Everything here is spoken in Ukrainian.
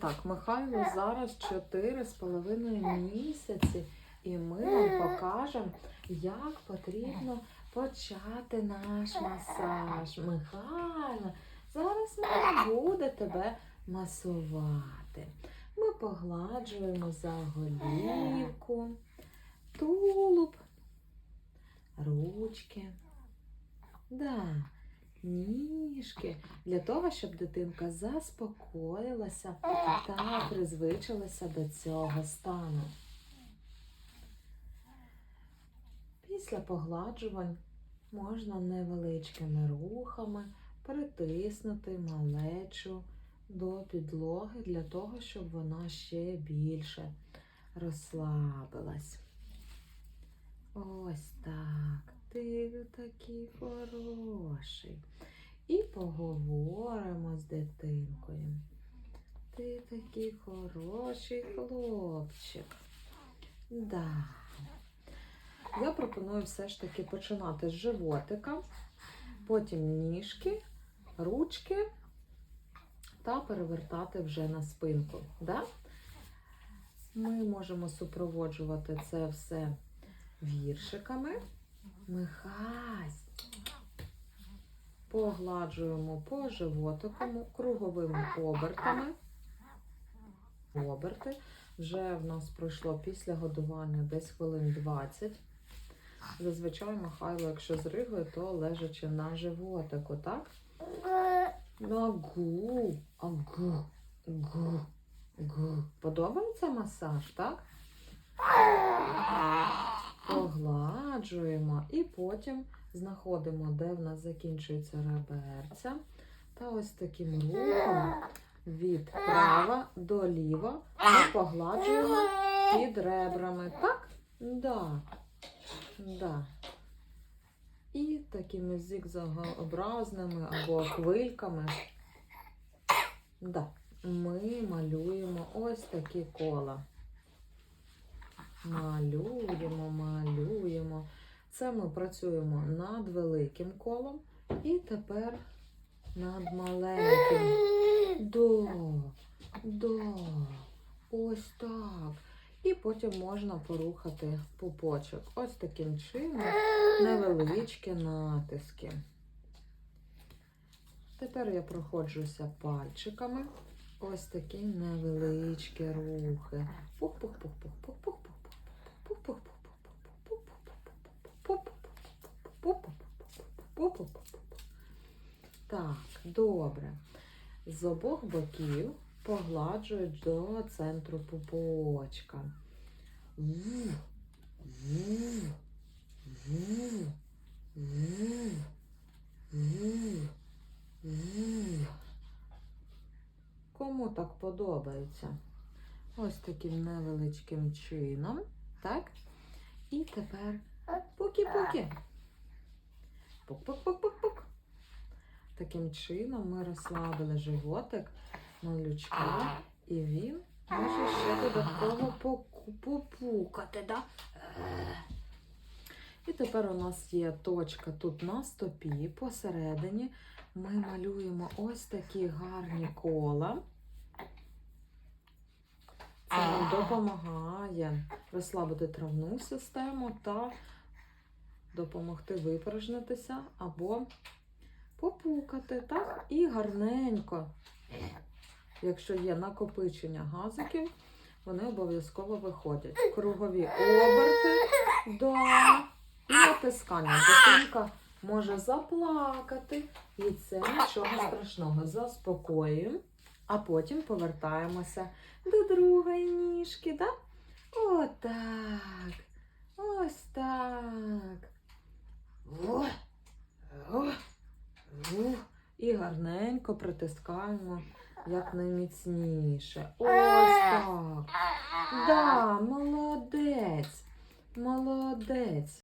Так, Михайло зараз 4,5 місяці, і ми вам покажемо, як потрібно почати наш масаж. Михайло, зараз мама буде тебе масувати. Ми погладжуємо за голівку, тулуб, ручки. Да, ніжки для того, щоб дитинка заспокоїлася та призвичилася до цього стану. Після погладжувань можна невеличкими рухами притиснути малечу до підлоги для того, щоб вона ще більше розслабилась. Ось так. Ти такий хороший. І поговоримо з дитинкою. Ти такий хороший хлопчик. Да. Я пропоную все ж таки починати з животика, потім ніжки, ручки та перевертати вже на спинку. Да? Ми можемо супроводжувати це все віршиками. Михась. Погладжуємо по животику круговими обертами. Оберти. Вже в нас пройшло після годування десь хвилин 20. Зазвичай Михайло, якщо з ригою, то лежачи на животику, так? Агу, агу, гу, гу. Подобається масаж, так? Погладжуємо і потім знаходимо, де в нас закінчується реберця. Та ось таким рухом від права до ліва ми погладжуємо під ребрами. Так? Да. Да. І такими зігзагообразними або хвильками. Да. Ми малюємо ось такі кола. Малюємо, малюємо. Це ми працюємо над великим колом і тепер над маленьким. Да, да, ось так. І потім можна порухати пупочок. Ось таким чином невеличкі натиски. Тепер я проходжуся пальчиками. Ось такі невеличкі рухи. Пух-пух-пух-пух-пух-пух. Так, добре. З обох боків погладжують до центру пупочка. Ву. Кому так подобається? Ось таким невеличким чином. Так? І тепер пуки-пуки. Пук-пук-пук-пук-пук. Таким чином ми розслабили животик малючка, і він може ще додатково попукати. Да? І тепер у нас є точка тут на стопі, посередині ми малюємо ось такі гарні кола. Це нам допомагає розслабити травну систему та допомогти випорожнитися або попукати, так? І гарненько. Якщо є накопичення газиків, вони обов'язково виходять. Кругові оберти, і натискання. Дитинка може заплакати, і це нічого страшного. Заспокоюємо, а потім повертаємося до другої ніжки. Да? Отак. Ось так. О, о, о. І гарненько притискаємо якнайміцніше. Ось так. Да, молодець. Молодець.